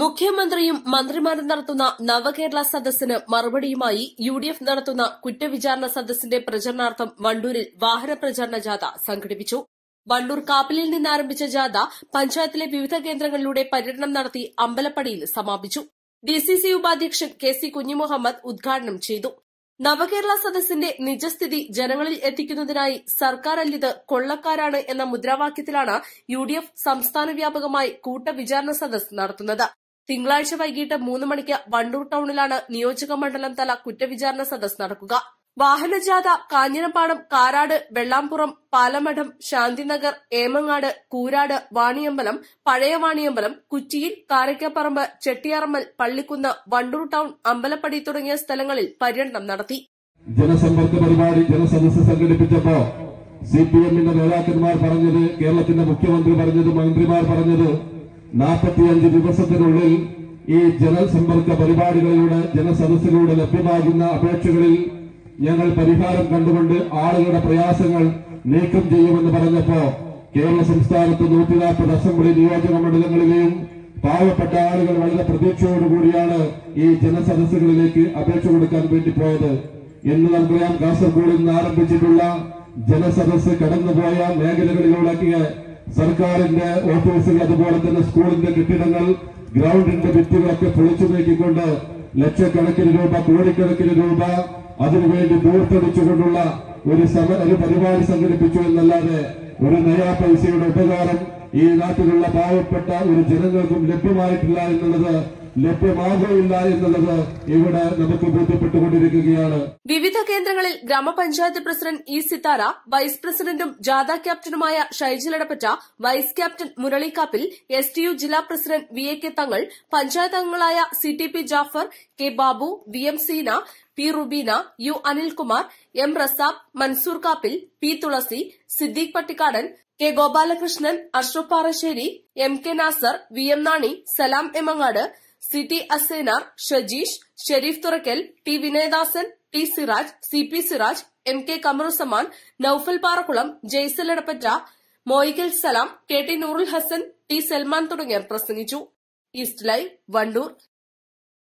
മുഖ്യമന്ത്രിയും മന്ത്രിമാരും നടത്തുന്ന നവകേരള സദസ്സിന് മറുപടിയുമായി യു ഡി എഫ് നടത്തുന്ന കുറ്റവിചാരണ സദസ്സിന്റെ പ്രചരണാർത്ഥം വണ്ടൂരിൽ വാഹന പ്രചാരണ ജാഥ സംഘടിപ്പിച്ചു. വണ്ടൂർ കാപ്പലിൽ നിന്നാരംഭിച്ച ജാഥ പഞ്ചായത്തിലെ വിവിധ കേന്ദ്രങ്ങളിലൂടെ പര്യടനം നടത്തി അമ്പലപ്പടിയിൽ സമാപിച്ചു. ഡിസിസി ഉപാധ്യക്ഷൻ കെ സി കുഞ്ഞിമുഹമ്മദ് ഉദ്ഘാടനം ചെയ്തു. നവകേരള സദസ്സിന്റെ നിജസ്ഥിതി ജനങ്ങളിൽ എത്തിക്കുന്നതിനായി സർക്കാർ അല്ലിത് കൊള്ളക്കാരാണ് എന്ന മുദ്രാവാക്യത്തിലാണ് യു ഡി എഫ് സംസ്ഥാന വ്യാപകമായി കൂട്ടവിചാരണ സദസ് നടത്തുന്നത്. തിങ്കളാഴ്ച വൈകിട്ട് മൂന്ന് മണിക്ക് വണ്ടൂർ ടൌണിലാണ് നിയോജക മണ്ഡലം തല കുറ്റവിചാരണ സദസ് നടക്കുക. വാഹനജാഥ കാഞ്ഞിരപ്പാടം കാരാട് വെള്ളാംപുറം പാലമഠം ശാന്തിനഗർ ഏമങ്ങാട് കൂരാട് വാണിയമ്പലം പഴയ വാണിയമ്പലം കുറ്റിയിൽ കാരയ്ക്കപ്പറമ്പ് ചെട്ടിയാറമ്മൽ പള്ളിക്കുന്ന് വണ്ടൂർ ടൌൺ അമ്പലപ്പടി തുടങ്ങിയ സ്ഥലങ്ങളിൽ പര്യടനം നടത്തി. ജനസമ്പർക്ക പരിപാടി ജനസദസ് സംഘടിപ്പിച്ചപ്പോ സി പി എമ്മിന്റെ നേതാക്കന്മാർ പറഞ്ഞത് കേരളത്തിന്റെ മുഖ്യമന്ത്രി പറഞ്ഞത് മന്ത്രിമാർ പറഞ്ഞത് നാൽപ്പത്തിയഞ്ച് ദിവസത്തിനുള്ളിൽ ഈ ജനസമ്പർക്ക പരിപാടികളിലൂടെ ജനസദസ്സിലൂടെ ലഭ്യമാകുന്ന അപേക്ഷകളിൽ ഞങ്ങൾ പരിഹാരം കണ്ടുകൊണ്ട് ആളുകളുടെ പ്രയാസങ്ങൾ നീക്കം ചെയ്യുമെന്ന് പറഞ്ഞപ്പോ കേരള സംസ്ഥാനത്ത് നൂറ്റി നാൽപ്പത് അസംബ്ലി നിയോജക മണ്ഡലങ്ങളിലെയും പാവപ്പെട്ട ആളുകൾ വളരെ പ്രതീക്ഷയോടുകൂടിയാണ് ഈ ജനസദസ്സുകളിലേക്ക് അപേക്ഷ കൊടുക്കാൻ വേണ്ടി പോയത്. എന്ന് നമുക്കറിയാം കാസർഗോഡ് നിന്ന് ആരംഭിച്ചിട്ടുള്ള ജനസദസ് കടന്നുപോയ മേഖലകളിലൂടെ സർക്കാരിന്റെ ഓഫീസുകൾ അതുപോലെ തന്നെ സ്കൂളിന്റെ കെട്ടിടങ്ങൾ ഗ്രൗണ്ടിന്റെ ഭിത്തികളൊക്കെ പൊളിച്ചു നീക്കിക്കൊണ്ട് ലക്ഷക്കണക്കിന് രൂപ കോടിക്കണക്കിന് രൂപ അതിനുവേണ്ടി ദൂർത്തടിച്ചുകൊണ്ടുള്ള ഒരു ഒരു പരിപാടി സംഘടിപ്പിച്ചു എന്നല്ലാതെ ഒരു നയാ പൈസയുടെ ഉപകാരം ഈ നാട്ടിലുള്ള പാവപ്പെട്ട ഒരു ജനങ്ങൾക്കും ലഭ്യമായിട്ടില്ല എന്നുള്ളത് ലഭ്യമാകുകയില്ല എന്നുള്ളത് ഇവിടെ നമുക്ക് ബോധ്യപ്പെട്ടുകൊണ്ടിരിക്കുകയാണ്. വിവിധ കേന്ദ്രങ്ങളിൽ ഗ്രാമപഞ്ചായത്ത് പ്രസിഡന്റ് ഇ സിത്താര വൈസ് പ്രസിഡന്റും ജാഥ ക്യാപ്റ്റനുമായ Shaijil Edappatta vice captain Muralikappil S T U ജില്ലാ president V A K Thangal panchayat അംഗങ്ങളായ C T P Jafar K Babu V M Seena P Rubeena U Anilkumar M Rasab Mansoor Kappil P Thulasi Siddique Pattikkadan K Gopalakrishnan Ashraf Parassery M K Nasar V M Nani Salam Emangad C Aseena Shajeesh Sherif Thurakkal T Vinayadasan T Siraj C P Siraj M K Kamaruzaman Noufal Parakkulam Jaisal Edappatta Moyikkal Salam K T Noorul Hasan T Salman തുടങ്ങിയവർ പ്രസംഗിച്ചു. East live Wandoor.